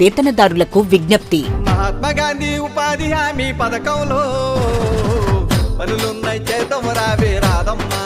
వేతనదారులకు విజ్ఞప్తి. మహాత్మా గాంధీ ఉపాధి హామీ పథకంలో పనులున్నాయి చేతము రావే రాదమ్మా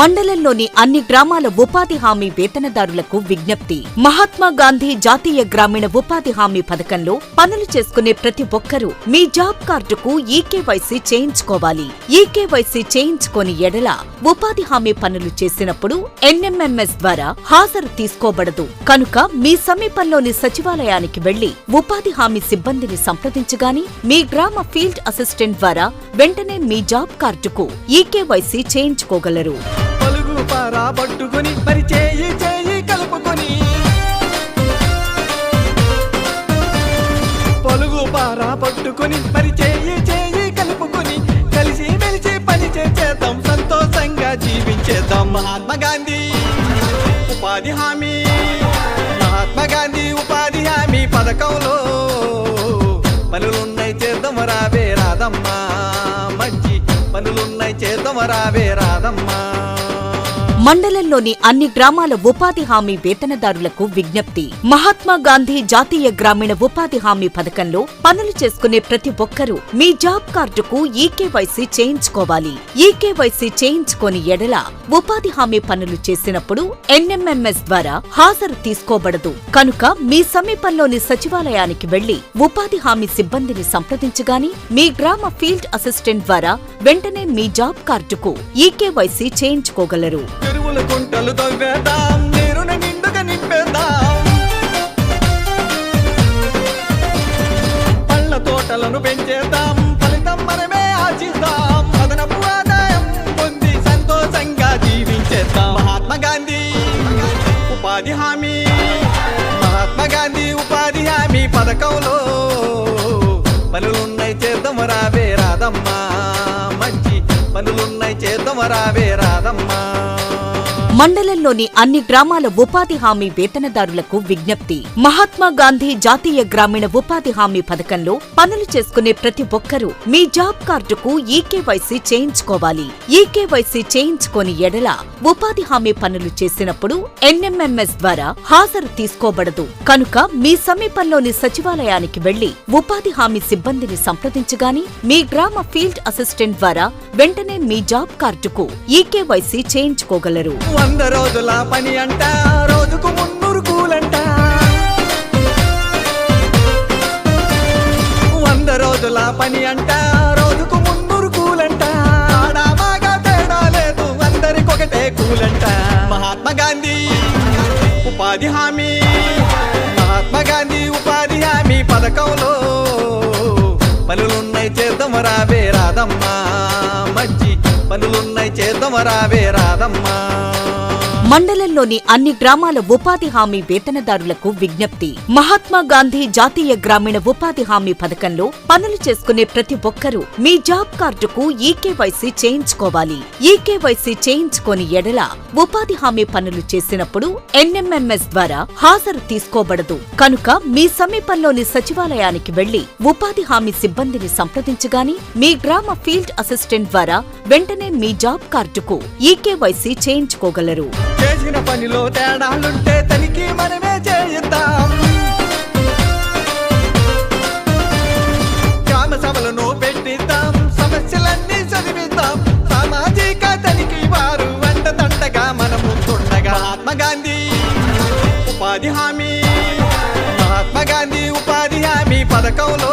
మండలంలోని అన్ని గ్రామాల ఉపాధి హామీ వేతనదారులకు విజ్ఞప్తి. మహాత్మా గాంధీ జాతీయ గ్రామీణ ఉపాధి హామీ పథకంలో పనులు చేసుకునే ప్రతి ఒక్కరూ మీ జాబ్ కార్డుకు ఈకేవైసీ చేయించుకోవాలి. ఈకేవైసీ చేయించుకోని ఎడల ఉపాధి హామీ పనులు చేసినప్పుడు ఎన్ఎంఎంఎస్ ద్వారా హాజరు తీసుకోబడదు. కనుక మీ సమీపంలోని సచివాలయానికి వెళ్ళి ఉపాధి హామీ సిబ్బందిని సంప్రదించగాని మీ గ్రామ ఫీల్డ్ అసిస్టెంట్ ద్వారా వెంటనే మీ జాబ్ కార్డుకు ఈకేవైసీ చేయించుకోగలరు. పట్టుకొని మరి చేయి చేయి కలుపుకొని. పలుగు పార పట్టుకొని మరి చేయి చేయి కలుపుకొని. కలిసి మెలిసి పని చేద్దాం సంతోషంగా జీవించేద్దాం. మహాత్మా గాంధీ ఉపాధి హామీ. మహాత్మా గాంధీ ఉపాధి హామీ పథకంలో పనులున్నాయి చేద్దాం రావే రాదమ్మా. మంచి పనులున్నాయి చేద్దాం రావే రాదమ్మా. మండలంలోని అన్ని గ్రామాల ఉపాధి హామీ వేతనదారులకు విజ్ఞప్తి. మహాత్మా గాంధీ జాతీయ గ్రామీణ ఉపాధి హామీ పథకంలో పనులు చేసుకునే ప్రతి ఒక్కరూ మీ జాబ్ కార్డుకు ఈకేవైసీ చేయించుకోవాలి. ఈకేవైసీ చేయించుకోని ఎడల ఉపాధి హామీ పనులు చేసినప్పుడు ఎన్ఎంఎంఎస్ ద్వారా హాజరు తీసుకోబడదు. కనుక మీ సమీపంలోని సచివాలయానికి వెళ్ళి ఉపాధి హామీ సిబ్బందిని సంప్రదించగాని మీ గ్రామ ఫీల్డ్ అసిస్టెంట్ ద్వారా వెంటనే మీ జాబ్ కార్డుకు ఈకేవైసీ చేయించుకోగలరు. చెరువుల కుంటలు తవ్వేద్దాం నీరుని నిండుగా నింపేద్దాం. పళ్ళ తోటలను పెంచేద్దాం ఫలితం మనమే ఆశిద్దాం అదనపు ఆదాయం పొంది సంతోషంగా జీవించేద్దాం. మహాత్మా గాంధీ ఉపాధి హామీ. మహాత్మా గాంధీ ఉపాధి హామీ పథకంలో పనులున్నాయి చేద్దాం రావే రాదమ్మా మంచి పనులున్నాయి చేద్దాం రావే రాదమ్మా మండలంలోని అన్ని గ్రామాల ఉపాధి హామీ వేతనదారులకు విజ్ఞప్తి. మహాత్మా గాంధీ జాతీయ గ్రామీణ ఉపాధి హామీ పథకంలో పనులు చేసుకునే ప్రతి ఒక్కరూ మీ జాబ్ కార్డుకు ఈకేవైసీ చేయించుకోవాలి. ఈకేవైసీ చేయించుకోని ఎడల ఉపాధి హామీ పనులు చేసినప్పుడు ఎన్ఎంఎంఎస్ ద్వారా హాజరు తీసుకోబడదు. కనుక మీ సమీపంలోని సచివాలయానికి వెళ్ళి ఉపాధి హామీ సిబ్బందిని సంప్రదించగాని మీ గ్రామ ఫీల్డ్ అసిస్టెంట్ ద్వారా వెంటనే మీ జాబ్ కార్డుకు ఈకేవైసీ చేయించుకోగలరు. వంద రోజుల పని అంట రోజుకు మున్నూరు కూలంట. వంద రోజుల పని అంట రోజుకు మున్నూరు కూలంట. ఆడామాగా తేడా లేదు అందరికొకటే కూలంట. మహాత్మా గాంధీ ఉపాధి హామీ. మహాత్మా గాంధీ ఉపాధి హామీ పథకంలో పనులున్నాయి చేద్దామరావే రాదమ్మా. మంచి పనులున్నాయి చేద్దాం రావే రాదమ్మా. మండలంలోని అన్ని గ్రామాల ఉపాధి హామీ వేతనదారులకు విజ్ఞప్తి. మహాత్మా గాంధీ జాతీయ గ్రామీణ ఉపాధి హామీ పథకంలో పనులు చేసుకునే ప్రతి ఒక్కరూ మీ జాబ్ కార్డుకు ఈకేవైసీ చేయించుకోవాలి. ఈకేవైసీ చేయించుకోని ఎడల ఉపాధి హామీ పనులు చేసినప్పుడు ఎన్ఎంఎంఎస్ ద్వారా హాజరు తీసుకోబడదు. కనుక మీ సమీపంలోని సచివాలయానికి వెళ్ళి ఉపాధి హామీ సిబ్బందిని సంప్రదించగాని మీ గ్రామ ఫీల్డ్ అసిస్టెంట్ ద్వారా వెంటనే మీ జాబ్ కార్డుకు ఈకేవైసీ చేయించుకోగలరు. చేసిన పనిలో తేడాలుంటే తనిఖీ మనమే చేయిద్దాం. గ్రామ సభలను పెట్టిద్దాం సమస్యలన్నీ చదివిద్దాం. సామాజిక తనిఖీ వారు అండదండగా మనము తుండగా మహాత్మా గాంధీ ఉపాధి హామీ. మహాత్మా గాంధీ ఉపాధి హామీ పథకంలో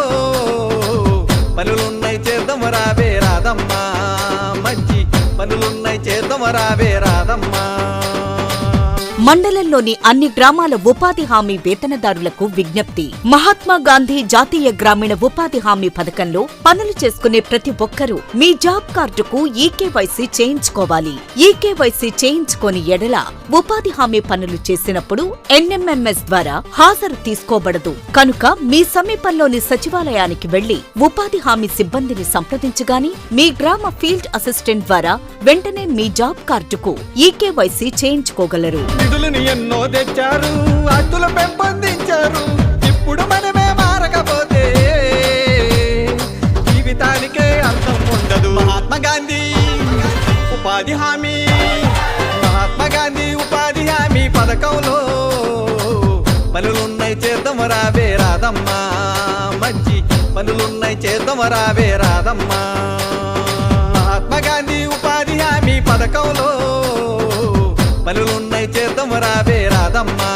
పనులున్నాయి చేద్దాం రావే రాదమ్మా మంచి పనులున్నాయి చేద్దాం రావే రాదమ్మా మండలంలోని అన్ని గ్రామాల ఉపాధి హామీ వేతనదారులకు విజ్ఞప్తి. మహాత్మా గాంధీ జాతీయ గ్రామీణ ఉపాధి హామీ పథకంలో పనులు చేసుకునే ప్రతి ఒక్కరూ మీ జాబ్ కార్డుకు ఈకేవైసీ చేయించుకోవాలి. ఈకేవైసీ చేయించుకోని ఎడల ఉపాధి హామీ పనులు చేసినప్పుడు ఎన్ఎంఎంఎస్ ద్వారా హాజరు తీసుకోబడదు. కనుక మీ సమీపంలోని సచివాలయానికి వెళ్ళి ఉపాధి హామీ సిబ్బందిని సంప్రదించగాని మీ గ్రామ ఫీల్డ్ అసిస్టెంట్ ద్వారా వెంటనే మీ జాబ్ కార్డుకు ఈకేవైసీ చేయించుకోగలరు. నిధులను ఎన్నో తెచ్చారు అడ్డుల పెంపొందించారు. ఇప్పుడు మనమే మారకపోతే జీవితానికే అర్థం ఉండదు. మహాత్మా గాంధీ ఉపాధి హామీ మహాత్మా గాంధీ ఉపాధి హామీ పథకంలో పనులున్నాయి చేద్దాం రావే రాదమ్మా మంచి పనులున్నాయి చేద్దాం రావే రాదమ్మా మహాత్మా గాంధీ ఉపాధి హామీ పథకంలో పనులున్నాయి చేద్దాం రావే రాదమ్మా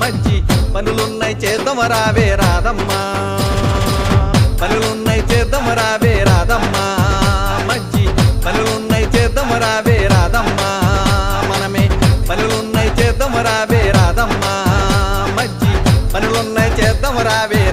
మంచి పనులున్నాయి చేద్దాం రావే రాదమ్మా పనులున్నాయి చేద్దాం రావే రాదమ్మా మంచి పనులున్నాయి చేద్దాం రావే రాదమ్మా మనమే పనులున్నాయి చేద్దాం రావే రాదమ్మా మంచి పనులున్నాయి చేద్దాం రావే